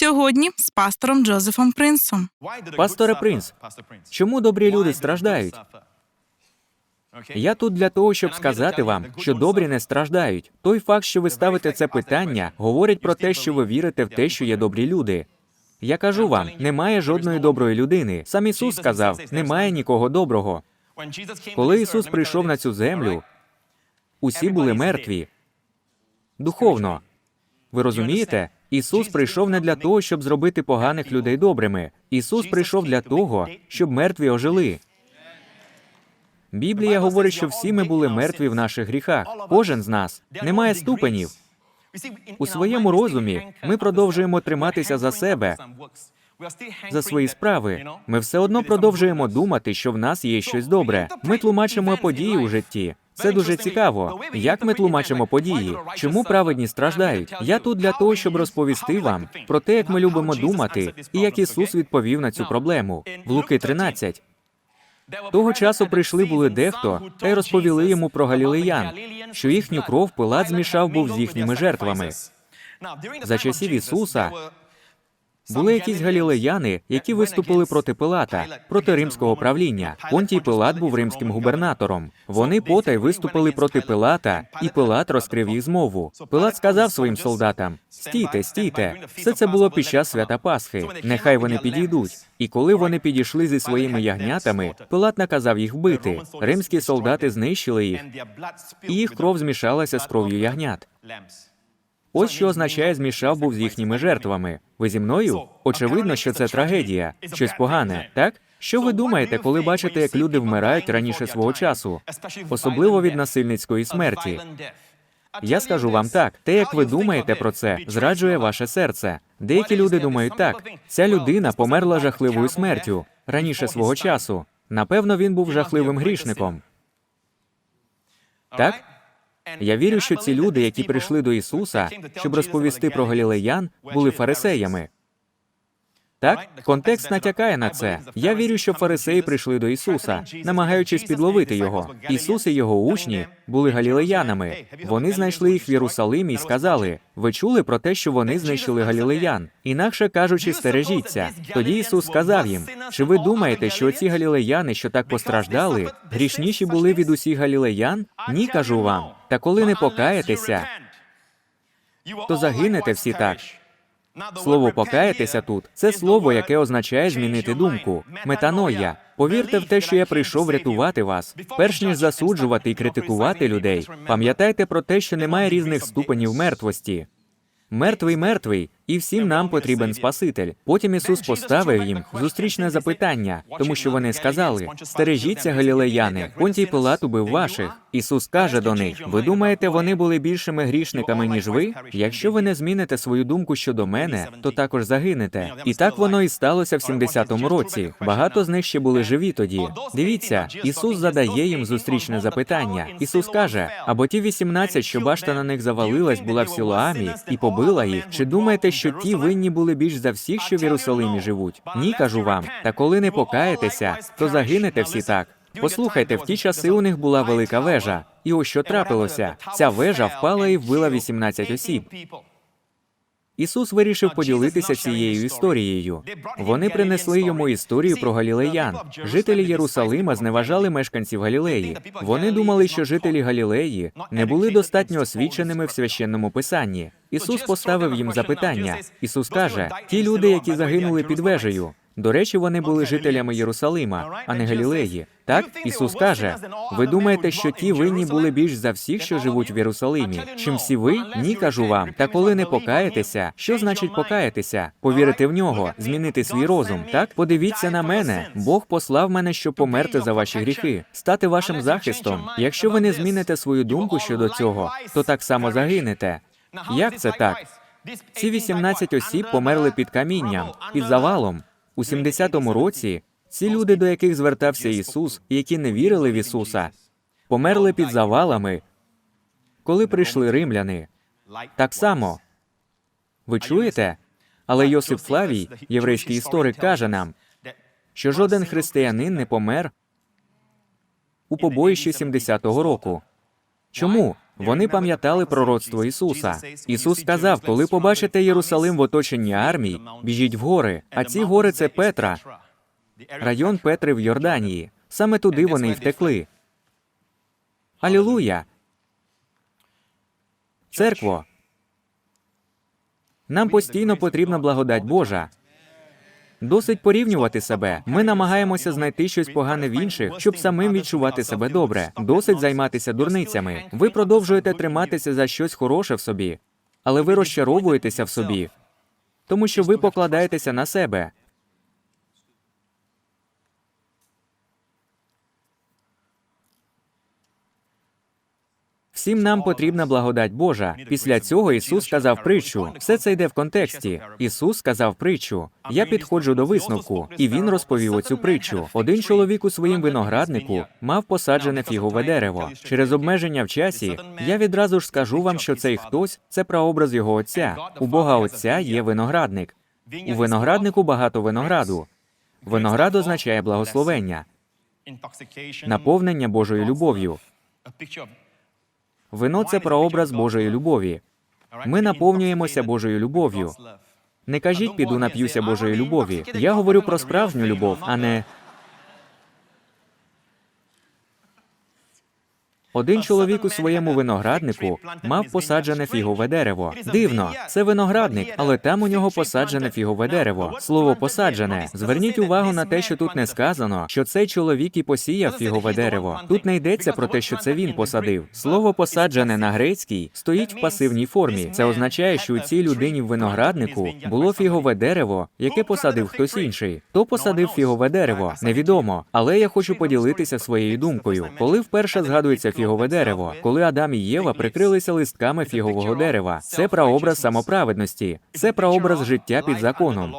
Сьогодні з пастором Джозефом Принсом. Пасторе Принц, чому добрі люди страждають? Я тут для того, щоб сказати вам, що добрі не страждають. Той факт, що ви ставите це питання, говорить про те, що ви вірите в те, що є добрі люди. Я кажу вам, немає жодної доброї людини. Сам Ісус сказав, немає нікого доброго. Коли Ісус прийшов на цю землю, усі були мертві. Духовно. Ви розумієте? Ісус прийшов не для того, щоб зробити поганих людей добрими. Ісус прийшов для того, щоб мертві ожили. Біблія говорить, що всі ми були мертві в наших гріхах. Кожен з нас немає ступенів. У своєму розумі ми продовжуємо триматися за себе, за свої справи. Ми все одно продовжуємо думати, що в нас є щось добре. Ми тлумачимо події у житті. Це дуже цікаво. Як ми тлумачимо події? Чому праведні страждають? Я тут для того, щоб розповісти вам про те, як ми любимо думати, і як Ісус відповів на цю проблему. В Луки 13. Того часу прийшли були дехто та й розповіли йому про галілеян, що їхню кров Пилат змішав був з їхніми жертвами. За часів Ісуса Були якісь галілеяни, які виступили проти Пилата, проти римського правління. Понтій Пилат був римським губернатором. Вони потай виступили проти Пилата, і Пилат розкрив їх змову. Пилат сказав своїм солдатам: стійте, стійте. Все це було під час свята Пасхи. Нехай вони підійдуть. І коли вони підійшли зі своїми ягнятами, Пилат наказав їх вбити. Римські солдати знищили їх, і їх кров змішалася з кров'ю ягнят. Ось що означає змішав був з їхніми жертвами. Ви зі мною? Очевидно, що це трагедія, щось погане, так? Що ви думаєте, коли бачите, як люди вмирають раніше свого часу, особливо від насильницької смерті? Я скажу вам так: те, як ви думаєте про це, зраджує ваше серце. Деякі люди думають так: ця людина померла жахливою смертю раніше свого часу. Напевно, він був жахливим грішником. Так? Я вірю, що ці люди, які прийшли до Ісуса, щоб розповісти про галілеян, були фарисеями. Так, контекст натякає на це. Я вірю, що фарисеї прийшли до Ісуса, намагаючись підловити його. Ісус і його учні були галілеянами. Вони знайшли їх в Єрусалимі і сказали: Ви чули про те, що вони знищили галілеян? Інакше кажучи, стережіться. Тоді Ісус сказав їм: Чи ви думаєте, що ці галілеяни, що так постраждали, грішніші були від усіх галілеян? Ні, кажу вам. Та коли не покаєтеся, то загинете всі так. Слово покаятися тут це слово, яке означає змінити думку. Метаноя. Повірте в те, що я прийшов рятувати вас. Перш ніж засуджувати і критикувати людей, пам'ятайте про те, що немає різних ступенів мертвості. Мертвий мертвий, і всім нам потрібен Спаситель. Потім Ісус поставив їм зустрічне запитання, тому що вони сказали: стережіться, галілеяни, Понтій Пилат убив ваших. Ісус каже до них: Ви думаєте, вони були більшими грішниками, ніж ви? Якщо ви не зміните свою думку щодо мене, то також загинете. І так воно і сталося в 70-му році. Багато з них ще були живі тоді. Дивіться, Ісус задає їм зустрічне запитання. Ісус каже: або ті 18, що башта на них завалилась, була в Сілоамі і побила їх. Чи думаєте, що ті винні були більш за всіх, що в Єрусалимі живуть? Ні, кажу вам. Та коли не покаєтеся, то загинете всі так. Послухайте, в ті часи у них була велика вежа. І ось що трапилося: ця вежа впала і вбила 18 осіб. Ісус вирішив поділитися цією історією. Вони принесли йому історію про галілеян. Жителі Єрусалима зневажали мешканців Галілеї. Вони думали, що жителі Галілеї не були достатньо освіченими в священному писанні. Ісус поставив їм запитання. Ісус каже: ті люди, які загинули під вежею. До речі, вони були жителями Єрусалима, а не Галілеї. Так, Ісус каже: ви думаєте, що ті винні були більш за всіх, що живуть в Єрусалимі? Чим всі ви? Ні, кажу вам. Та коли не покаєтеся, що значить покаятися? Повірити в нього, змінити свій розум. Так, подивіться на мене. Бог послав мене, щоб померти за ваші гріхи, стати вашим захистом. Якщо ви не зміните свою думку щодо цього, то так само загинете. Як це так? Ці 18 осіб померли під камінням, під завалом. У 70-му році ці люди, до яких звертався Ісус, які не вірили в Ісуса, померли під завалами, коли прийшли римляни. Так само. Ви чуєте? Але Йосип Флавій, єврейський історик, каже нам, що жоден християнин не помер у побоїщі 70-го року. Чому? Вони пам'ятали пророцтво Ісуса. Ісус сказав, коли побачите Єрусалим в оточенні армій, біжіть в гори. А ці гори це Петра, район Петри в Йорданії. Саме туди вони й втекли. Алілуя! Церкво. Нам постійно потрібна благодать Божа. Досить порівнювати себе. Ми намагаємося знайти щось погане в інших, щоб самим відчувати себе добре. Досить займатися дурницями. Ви продовжуєте триматися за щось хороше в собі, але ви розчаровуєтеся в собі, тому що ви покладаєтеся на себе. Всім нам потрібна благодать Божа. Після цього Ісус сказав притчу. Все це йде в контексті. Ісус сказав притчу. Я підходжу до висновку, і він розповів оцю притчу. Один чоловік у своїм винограднику мав посаджене фігове дерево. Через обмеження в часі я відразу ж скажу вам, що цей хтось це прообраз його отця. У Бога Отця є виноградник. У винограднику багато винограду. Виноград означає благословення, наповнення Божою любов'ю. Вино це прообраз Божої любові. Ми наповнюємося Божою любов'ю. Не кажіть, піду нап'юся Божої любові. Я говорю про справжню любов, а не. Один чоловік у своєму винограднику мав посаджене фігове дерево. Дивно, це виноградник, але там у нього посаджене фігове дерево. Слово посаджене. Зверніть увагу на те, що тут не сказано, що цей чоловік і посіяв фігове дерево. Тут не йдеться про те, що це він посадив. Слово посаджене на грецькій стоїть в пасивній формі. Це означає, що у цій людині в винограднику було фігове дерево, яке посадив хтось інший. Хто посадив фігове дерево? Невідомо. Але я хочу поділитися своєю думкою. Коли вперше згадується фігове дерево, коли Адам і Єва прикрилися листками фігового дерева, це прообраз самоправедності, це прообраз життя під законом.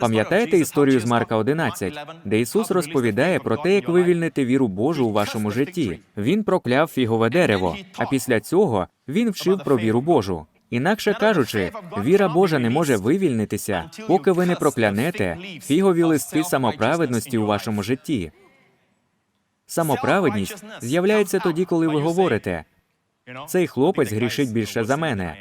Пам'ятаєте історію з Марка 11, де Ісус розповідає про те, як вивільнити віру Божу у вашому житті. Він прокляв фігове дерево, а після цього він вчив про віру Божу. Інакше кажучи, віра Божа не може вивільнитися, поки ви не проклянете фігові листки самоправедності у вашому житті. Самоправедність з'являється тоді, коли ви говорите цей хлопець грішить більше за мене.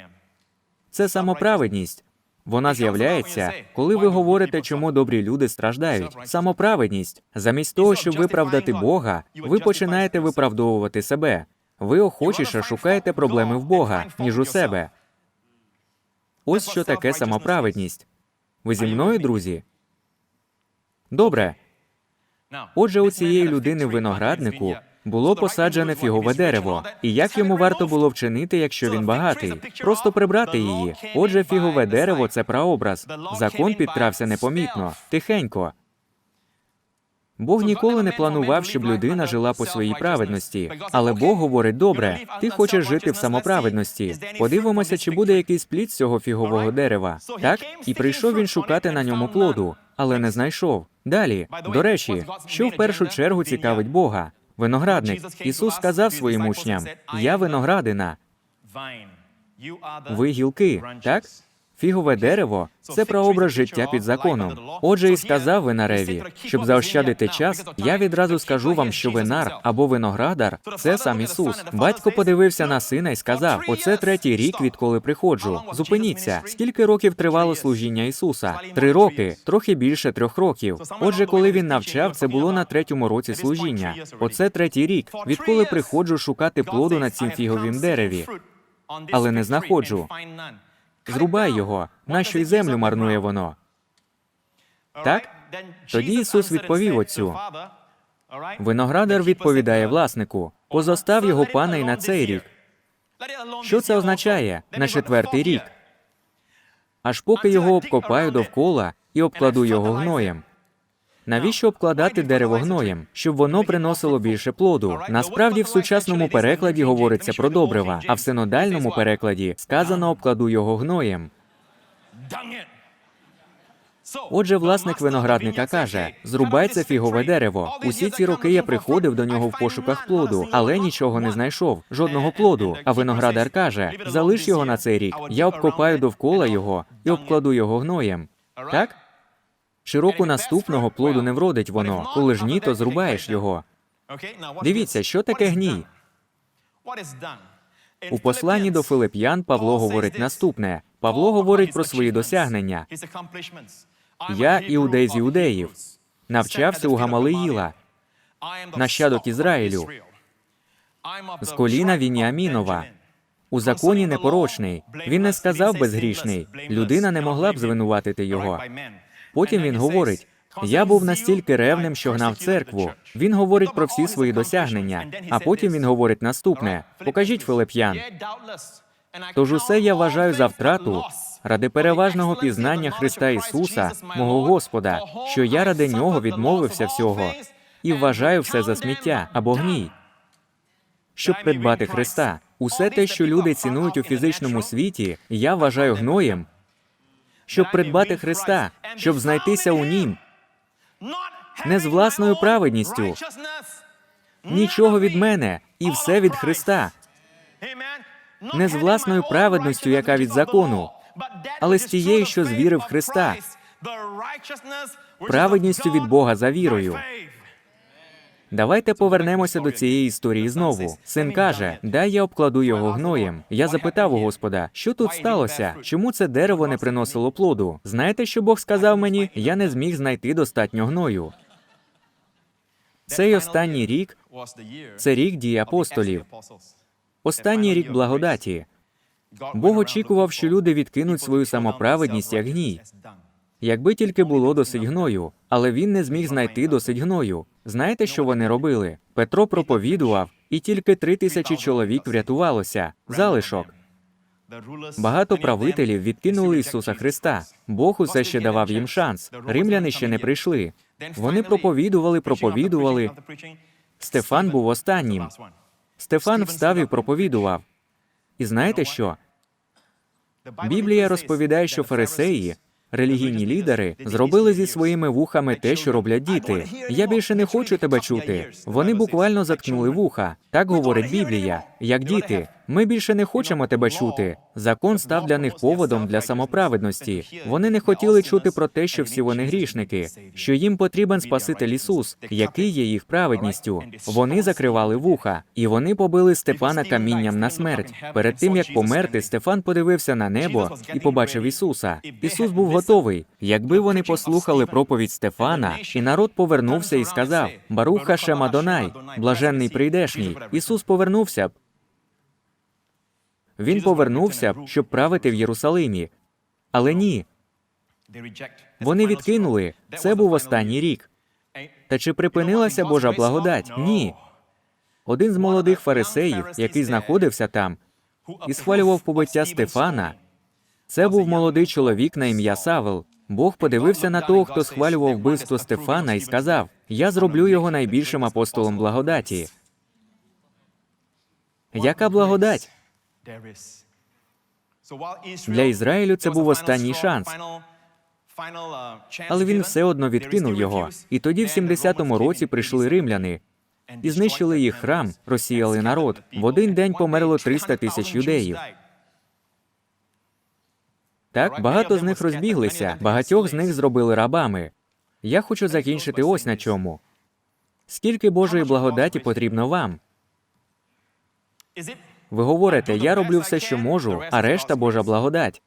Це самоправедність. Вона з'являється, коли ви говорите, чому добрі люди страждають. Самоправедність. Замість того, щоб виправдати Бога, ви починаєте виправдовувати себе. Ви охочіше шукаєте проблеми в Бога, ніж у себе. Ось що таке самоправедність. Ви зі мною, друзі? Добре. Отже, у цієї людини в винограднику було посаджене фігове дерево, і як йому варто було вчинити, якщо він багатий? Просто прибрати її. Отже, фігове дерево це прообраз. Закон підтрався непомітно, тихенько. Бог ніколи не планував, щоб людина жила по своїй праведності. Але Бог говорить: добре, ти хочеш жити в самоправедності. Подивимося, чи буде якийсь плід з цього фігового дерева. Так? І прийшов він шукати на ньому плоду, але не знайшов. Далі, до речі, що в першу чергу цікавить Бога? Виноградник. Ісус сказав своїм учням: Я виноградина, ви гілки, так? Фігове дерево це прообраз життя під законом. Отже, і сказав винареві, щоб заощадити час, я відразу скажу вам, що винар або виноградар це сам Ісус. Батько подивився на сина і сказав: Оце третій рік, відколи приходжу. Зупиніться. Скільки років тривало служіння Ісуса? Три роки, трохи більше трьох років. Отже, коли він навчав, це було на третьому році служіння. Оце третій рік, відколи приходжу шукати плоду на цім фіговім дереві. Але не знаходжу. Зрубай його, нащо й землю марнує воно. Так? Тоді Ісус відповів отцю. Виноградар відповідає власнику: позостав його пана й на цей рік. Що це означає на четвертий рік? Аж поки його обкопаю довкола і обкладу його гноєм. Навіщо обкладати дерево гноєм, щоб воно приносило більше плоду? Насправді в сучасному перекладі говориться про добрива, а в синодальному перекладі сказано обкладу його гноєм. Отже, власник виноградника каже: зрубай це фігове дерево. Усі ці роки я приходив до нього в пошуках плоду, але нічого не знайшов, жодного плоду. А виноградар каже: залиш його на цей рік. Я обкопаю довкола його і обкладу його гноєм. Так? Щороку наступного плоду не вродить воно, коли ж ні, то зрубаєш його. Дивіться, що таке гній. У посланні до Филип'ян Павло говорить наступне: Павло говорить про свої досягнення. Я іудей з іудеїв, навчався у Гамалиїла, нащадок Ізраїлю, з коліна Вініамінова. У законі непорочний. Він не сказав безгрішний. Людина не могла б звинуватити його. Потім він говорить: я був настільки ревним, що гнав церкву. Він говорить про всі свої досягнення. А потім він говорить наступне: покажіть Филип'ян. Тож усе я вважаю за втрату ради переважного пізнання Христа Ісуса, мого Господа, що я ради нього відмовився всього і вважаю все за сміття або гній. Щоб придбати Христа, усе те, що люди цінують у фізичному світі, я вважаю гноєм, щоб придбати Христа, щоб знайтися у нім, не з власною праведністю, нічого від мене, і все від Христа. не з власною праведністю, яка від закону, але з тією, що з віри в Христа, праведністю від Бога за вірою. Давайте повернемося до цієї історії знову. Син каже: Дай я обкладу його гноєм. Я запитав у Господа, що тут сталося? Чому це дерево не приносило плоду? Знаєте, що Бог сказав мені? Я не зміг знайти достатньо гною. Цей останній рік це рік дії апостолів, останній рік благодаті. Бог очікував, що люди відкинуть свою самоправедність як гній. Якби тільки було досить гною, але він не зміг знайти досить гною. Знаєте, що вони робили? Петро проповідував, і тільки три тисячі чоловік врятувалося. Залишок. Багато правителів відкинули Ісуса Христа. Бог усе ще давав їм шанс. Римляни ще не прийшли. Вони проповідували, проповідували. Стефан був останнім. Стефан встав і проповідував. І знаєте що? Біблія розповідає, що фарисеї, релігійні лідери, зробили зі своїми вухами те, що роблять діти. Я більше не хочу тебе чути. Вони буквально заткнули вуха. Так говорить Біблія. Як діти, ми більше не хочемо тебе чути. Закон став для них поводом для самоправедності. Вони не хотіли чути про те, що всі вони грішники, що їм потрібен Спаситель Ісус, який є їх праведністю. Вони закривали вуха, і вони побили Стефана камінням на смерть. Перед тим як померти, Стефан подивився на небо і побачив Ісуса. Ісус був готовий. Якби вони послухали проповідь Стефана, і народ повернувся і сказав: Баруха Шем Адонай, блаженний прийдешній. Ісус повернувся б. Він повернувся щоб правити в Єрусалимі. Але ні, вони відкинули. Це був останній рік. Та чи припинилася Божа благодать? Ні. Один з молодих фарисеїв, який знаходився там, і схвалював побиття Стефана. Це був молодий чоловік на ім'я Савел. Бог подивився на того, хто схвалював вбивство Стефана, і сказав: Я зроблю його найбільшим апостолом благодаті. Яка благодать? Для Ізраїлю це був останній шанс. Але він все одно відкинув його. І тоді, в 70-му році, прийшли римляни і знищили їх храм, розсіяли народ. В один день померло 300 тисяч юдеїв. Так, багато з них розбіглися, багатьох з них зробили рабами. Я хочу закінчити ось на чому. Скільки Божої благодаті потрібно вам? Ви говорите, я роблю все, що можу, а решта Божа благодать.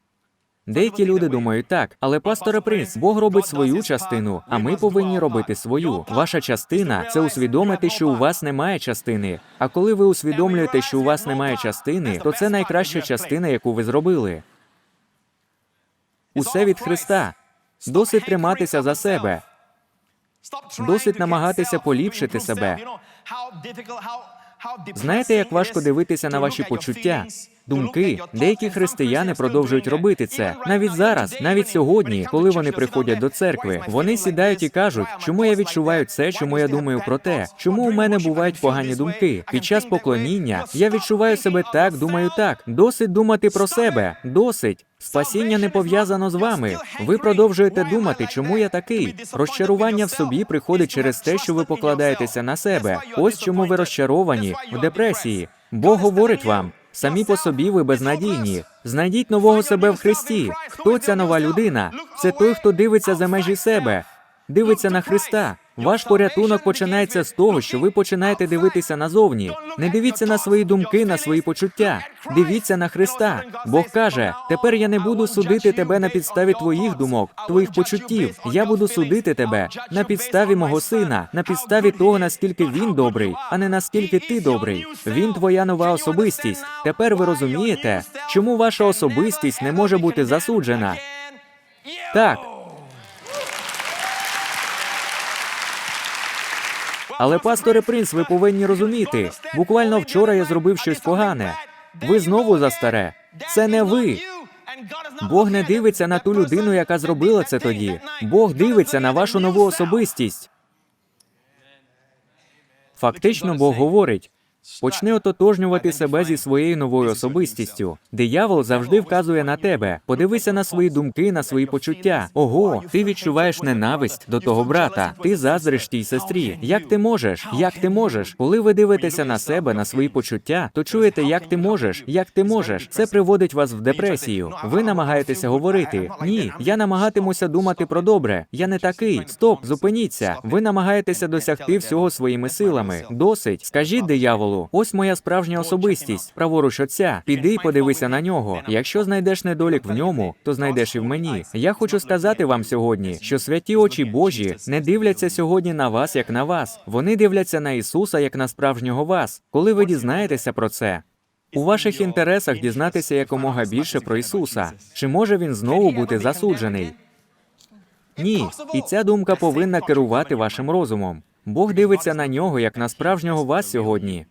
Деякі люди думають так, але пасторе принц, Бог робить свою частину, а ми повинні робити свою. Ваша частина це усвідомити, що у вас немає частини. А коли ви усвідомлюєте, що у вас немає частини, то це найкраща частина, яку ви зробили. Усе від Христа. Досить триматися за себе. Досить намагатися поліпшити себе. Знаєте, як важко дивитися на ваші почуття, думки. Деякі християни продовжують робити це навіть зараз, навіть сьогодні, коли вони приходять до церкви. Вони сідають і кажуть, чому я відчуваю це, чому я думаю про те, чому у мене бувають погані думки. Під час поклоніння я відчуваю себе так, думаю так. Досить думати про себе. Досить. Спасіння не пов'язано з вами. Ви продовжуєте думати, чому я такий. Розчарування в собі приходить через те, що ви покладаєтеся на себе. Ось чому ви розчаровані в депресії. Бог говорить вам. Самі по собі ви безнадійні. Знайдіть нового себе в Христі. Хто ця нова людина? Це той, хто дивиться за межі себе, дивиться на Христа. Ваш порятунок починається з того, що ви починаєте дивитися назовні. Не дивіться на свої думки, на свої почуття. Дивіться на Христа. Бог каже: тепер я не буду судити тебе на підставі твоїх думок, твоїх почуттів. Я буду судити тебе на підставі мого сина, на підставі того, наскільки він добрий, а не наскільки ти добрий. Він твоя нова особистість. Тепер ви розумієте, чому ваша особистість не може бути засуджена. Так. Але, пасторе принц, ви повинні розуміти. Буквально вчора я зробив щось погане. Ви знову за старе. Це не ви. Бог не дивиться на ту людину, яка зробила це тоді. Бог дивиться на вашу нову особистість. Фактично, Бог говорить: почни ототожнювати себе зі своєю новою особистістю. Диявол завжди вказує на тебе. Подивися на свої думки, на свої почуття. Ого, ти відчуваєш ненависть до того брата. Ти заздриш тій сестрі. Як ти можеш? Як ти можеш? Коли ви дивитеся на себе, на свої почуття, то чуєте, як ти можеш, як ти можеш. Це приводить вас в депресію. Ви намагаєтеся говорити: ні, я намагатимуся думати про добре. Я не такий. Стоп, зупиніться. Ви намагаєтеся досягти всього своїми силами. Досить. Скажіть дияволу, ось моя справжня особистість, праворуч отця. Піди й подивися на нього. Якщо знайдеш недолік в ньому, то знайдеш і в мені. Я хочу сказати вам сьогодні, що святі очі Божі не дивляться сьогодні на вас як на вас. Вони дивляться на Ісуса як на справжнього вас. Коли ви дізнаєтеся про це, у ваших інтересах дізнатися якомога більше про Ісуса. Чи може він знову бути засуджений? Ні, і ця думка повинна керувати вашим розумом. Бог дивиться на нього як на справжнього вас сьогодні.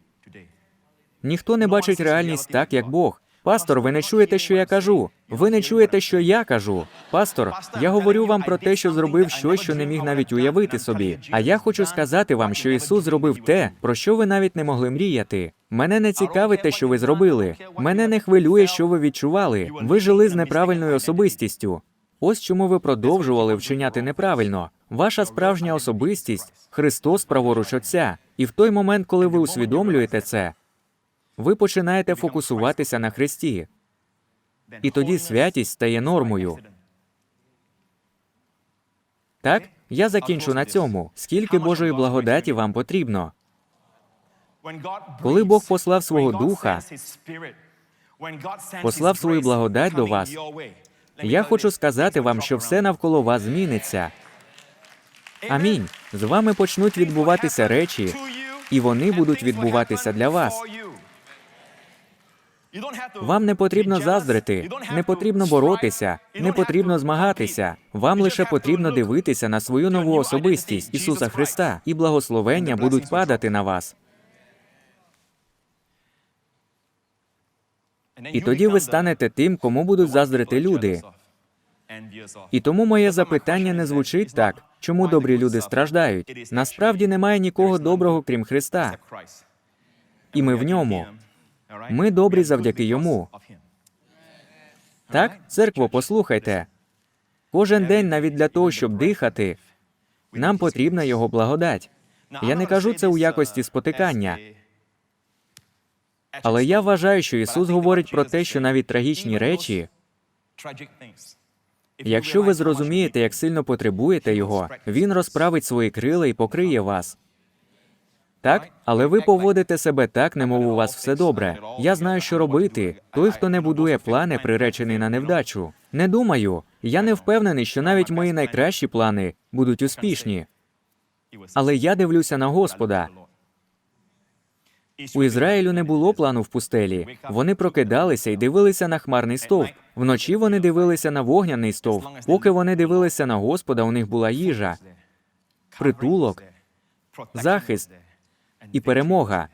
Ніхто не бачить реальність так, як Бог. Пастор, ви не чуєте, що я кажу. Ви не чуєте, що я кажу. Пастор, я говорю вам про те, що зробив щось, що не міг навіть уявити собі. А я хочу сказати вам, що Ісус зробив те, про що ви навіть не могли мріяти. Мене не цікавить те, що ви зробили. Мене не хвилює, що ви відчували. Ви жили з неправильною особистістю. Ось чому ви продовжували вчиняти неправильно. Ваша справжня особистість Христос праворуч Отця. І в той момент, коли ви усвідомлюєте це, ви починаєте фокусуватися на Христі. І тоді святість стає нормою. Так, я закінчу на цьому. Скільки Божої благодаті вам потрібно? Коли Бог послав свого духа, послав свою благодать до вас, Я хочу сказати вам, що все навколо вас зміниться. Амінь. З вами почнуть відбуватися речі, і вони будуть відбуватися для вас. Вам не потрібно заздрити, не потрібно боротися, не потрібно змагатися. Вам лише потрібно дивитися на свою нову особистість Ісуса Христа, і благословення будуть падати на вас. І тоді ви станете тим, кому будуть заздрити люди. І тому моє запитання не звучить так, чому добрі люди страждають. Насправді немає нікого доброго, крім Христа. І ми в ньому. Ми добрі завдяки йому. Так, церкво, послухайте. Кожен день, навіть для того, щоб дихати, нам потрібна його благодать. Я не кажу це у якості спотикання, Але я вважаю, що Ісус говорить про те, що навіть трагічні речі, якщо ви зрозумієте, як сильно потребуєте його, він розправить свої крила і покриє вас. Так, але ви поводите себе так, немов у вас все добре. Я знаю, що робити. Той, хто не будує плани, приречений на невдачу. Не думаю. Я не впевнений, що навіть мої найкращі плани будуть успішні. Але я дивлюся на Господа. У Ізраїлю не було плану в пустелі. Вони прокидалися і дивилися на хмарний стовп. Вночі вони дивилися на вогняний стовп. Поки вони дивилися на Господа, у них була їжа, притулок, захист і перемога.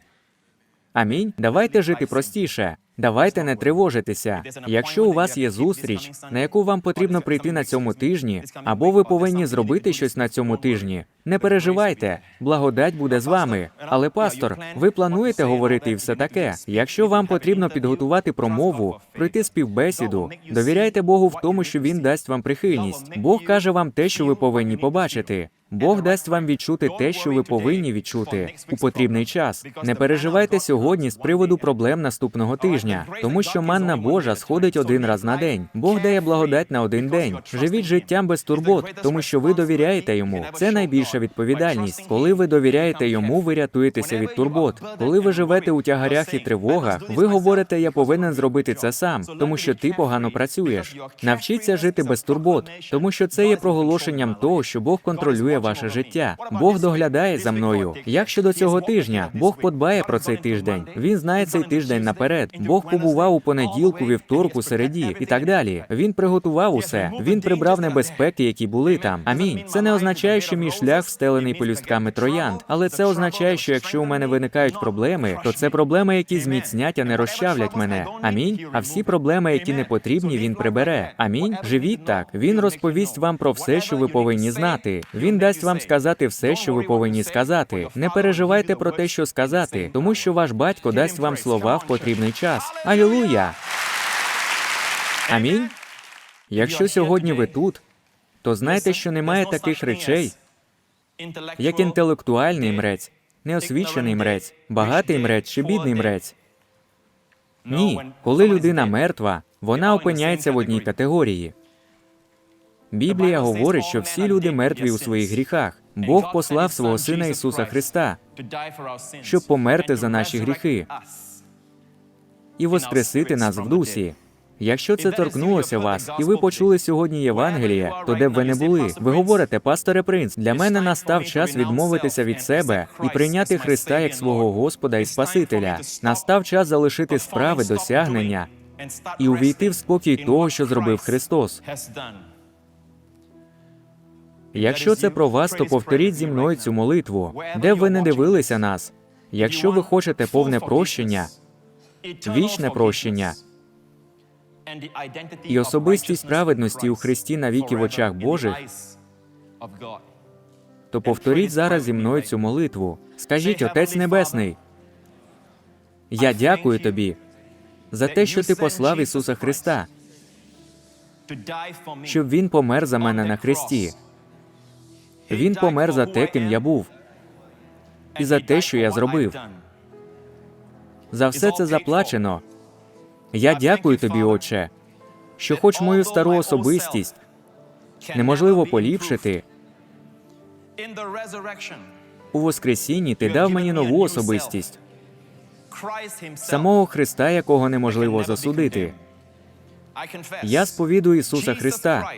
Амінь. Давайте жити простіше. Давайте не тривожитися. Якщо у вас є зустріч, на яку вам потрібно прийти на цьому тижні, або ви повинні зробити щось на цьому тижні, не переживайте, благодать буде з вами. Але, пастор, ви плануєте говорити і все таке. Якщо вам потрібно підготувати промову, пройти співбесіду, довіряйте Богу в тому, що він дасть вам прихильність. Бог каже вам те, що ви повинні побачити. Бог дасть вам відчути те, що ви повинні відчути у потрібний час. Не переживайте сьогодні з приводу проблем наступного тижня, тому що манна Божа сходить один раз на день. Бог дає благодать на один день. Живіть життям без турбот, тому що ви довіряєте йому. Це найбільша відповідальність. Коли ви довіряєте йому, ви рятуєтеся від турбот. Коли ви живете у тягарях і тривогах, ви говорите, я повинен зробити це сам, тому що ти погано працюєш. Навчіться жити без турбот, тому що це є проголошенням того, що Бог контролює ваше життя. Бог доглядає за мною. Як щодо цього тижня, Бог подбає про цей тиждень. Він знає цей тиждень наперед. Бог побував у понеділку, вівторку, середі і так далі. Він приготував усе. Він прибрав небезпеки, які були там. Амінь. Це не означає, що мій шлях встелений полюстками троянд, але це означає, що якщо у мене виникають проблеми, то це проблеми, які зміцнять, а не розчавлять мене. Амінь. А всі проблеми, які не потрібні, він прибере. Амінь. Живіть так. Він розповість вам про все, що ви повинні знати. Він дасть вам сказати все, що ви повинні сказати. Не переживайте про те, що сказати, тому що ваш батько дасть вам слова в потрібний час. Алілуя! Амінь. Якщо сьогодні ви тут, то знайте, що немає таких речей, як інтелектуальний мрець, неосвічений мрець, багатий мрець чи бідний мрець. Ні, коли людина мертва, вона опиняється в одній категорії. Біблія говорить, що всі люди мертві у своїх гріхах. Бог послав свого Сина Ісуса Христа щоб померти за наші гріхи і воскресити нас в дусі. Якщо це торкнулося вас, і ви почули сьогодні Євангеліє, то де б ви не були, ви говорите, пасторе принц, для мене настав час відмовитися від себе і прийняти Христа як свого Господа і Спасителя. Настав час залишити справи досягнення і увійти в спокій того, що зробив Христос. Якщо це про вас, то повторіть зі мною цю молитву, де б ви не дивилися нас. Якщо ви хочете повне прощення, вічне прощення і особистість праведності у Христі навіки в очах Божих, то повторіть зараз зі мною цю молитву. Скажіть, Отець Небесний, я дякую тобі за те, що ти послав Ісуса Христа, щоб Він помер за мене на хресті. Він помер за те, ким я був, і за те, що я зробив. За все це заплачено. Я дякую тобі, Отче, що хоч мою стару особистість неможливо поліпшити, у Воскресінні ти дав мені нову особистість, самого Христа, якого неможливо засудити. Я сповідую Ісуса Христа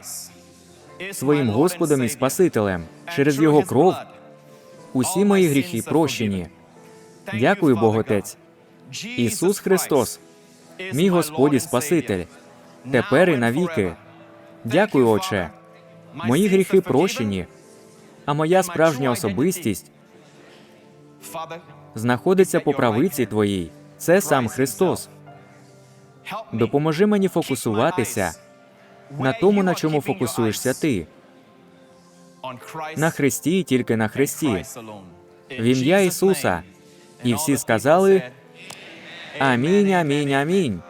своїм Господом і Спасителем через Його кров. Усі мої гріхи прощені. Дякую, Боготець. Ісус Христос, мій Господь і Спаситель, тепер і навіки. Дякую, Отче. Мої гріхи прощені, а моя справжня особистість знаходиться по правиці Твоїй. Це сам Христос. Допоможи мені фокусуватися на тому, на чому фокусуєшся ти, на Христі і тільки на Христі, в ім'я Ісуса. І всі сказали Амінь, амінь, амінь.